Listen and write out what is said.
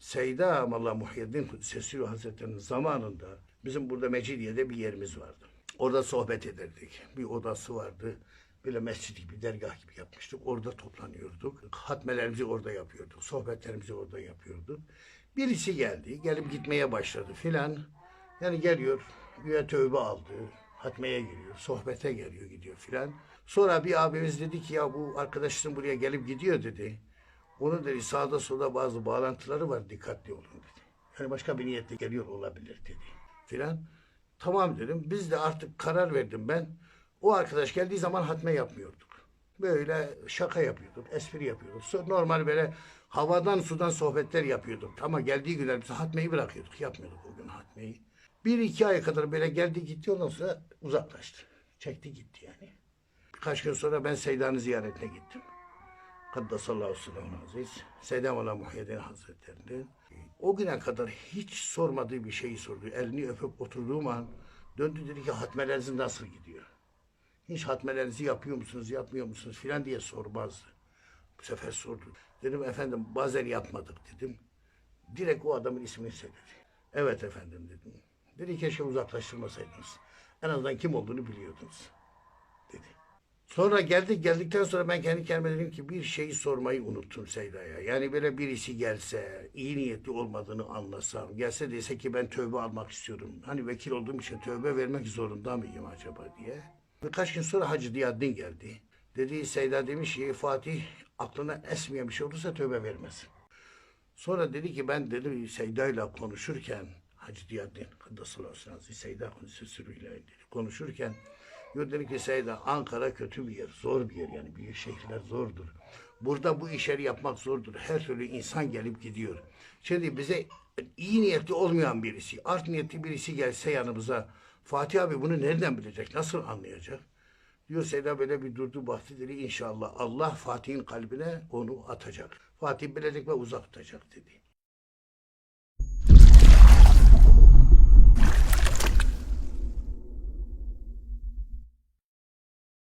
Seyda Amallah Muhyiddin Sesiyo Hazretleri'nin zamanında bizim burada Mecidiye'de bir yerimiz vardı. Orada sohbet ederdik. Bir odası vardı. Böyle mescid gibi, dergah gibi yapmıştık. Orada toplanıyorduk. Hatmelerimizi orada yapıyorduk. Sohbetlerimizi orada yapıyorduk. Birisi geldi. Gelip gitmeye başladı filan. Yani geliyor. Güya tövbe aldı. Hatmeye giriyor. Sohbete geliyor gidiyor filan. Sonra bir abimiz dedi ki ya bu arkadaşın buraya gelip gidiyor dedi. Onun dedi sağda solda bazı bağlantıları var dikkatli olun dedi. Yani başka bir niyetle geliyor olabilir dedi filan. Tamam dedim. Biz de artık karar verdim ben. O arkadaş geldiği zaman hatme yapmıyorduk. Böyle şaka yapıyorduk, espri yapıyorduk. Normal böyle havadan sudan sohbetler yapıyorduk. Ama geldiği günler biz hatmeyi bırakıyorduk. Yapmıyorduk o gün hatmeyi. Bir iki ay kadar böyle geldi gitti ondan sonra uzaklaştı. Çekti gitti yani. Birkaç gün sonra ben Seyda'nın ziyaretine gittim. Kaddasallahu sırrını aziz. Seydam Allah Muhyiddin Hazretleri. O güne kadar hiç sormadığı bir şeyi sordu. Elini öpüp oturduğum an döndü dedi ki hatmeleriniz nasıl gidiyor? Hiç hatmelerinizi yapıyor musunuz, yapmıyor musunuz filan diye sormazdı. Bu sefer sordu. Dedim efendim bazen yapmadık dedim. Direkt o adamın ismini söyledi. Evet efendim dedim. Dedi keşke uzaklaştırmasaydınız. En azından kim olduğunu biliyordunuz dedi. Sonra geldik geldikten sonra ben kendi kendime dedim ki bir şeyi sormayı unuttum Seyda'ya. Yani böyle birisi gelse, iyi niyetli olmadığını anlasam, gelse dese ki ben tövbe almak istiyorum. Hani vekil olduğum için tövbe vermek zorunda mıyım acaba diye. Birkaç gün sonra Hacı Diyaddin geldi. Dedi Seyda demiş ki Fatih aklına esmeyen bir şey olursa tövbe vermez. Sonra dedi ki ben dedi Seyda ile konuşurken Hacı Diyaddin Kaddasallahu Aziz Seyda sürüyle dedi, konuşurken dedi ki Seyda Ankara kötü bir yer, zor bir yer yani büyük şehirler zordur. Burada bu işleri yapmak zordur. Her türlü insan gelip gidiyor. Şimdi bize iyi niyetli olmayan birisi, art niyetli birisi gelse yanımıza Fatih abi bunu nereden bilecek, nasıl anlayacak? Diyor Seyda böyle bir durdu baktı dedi inşallah Allah Fatih'in kalbine onu atacak. Fatih bilecek ve uzak tutacak dedi.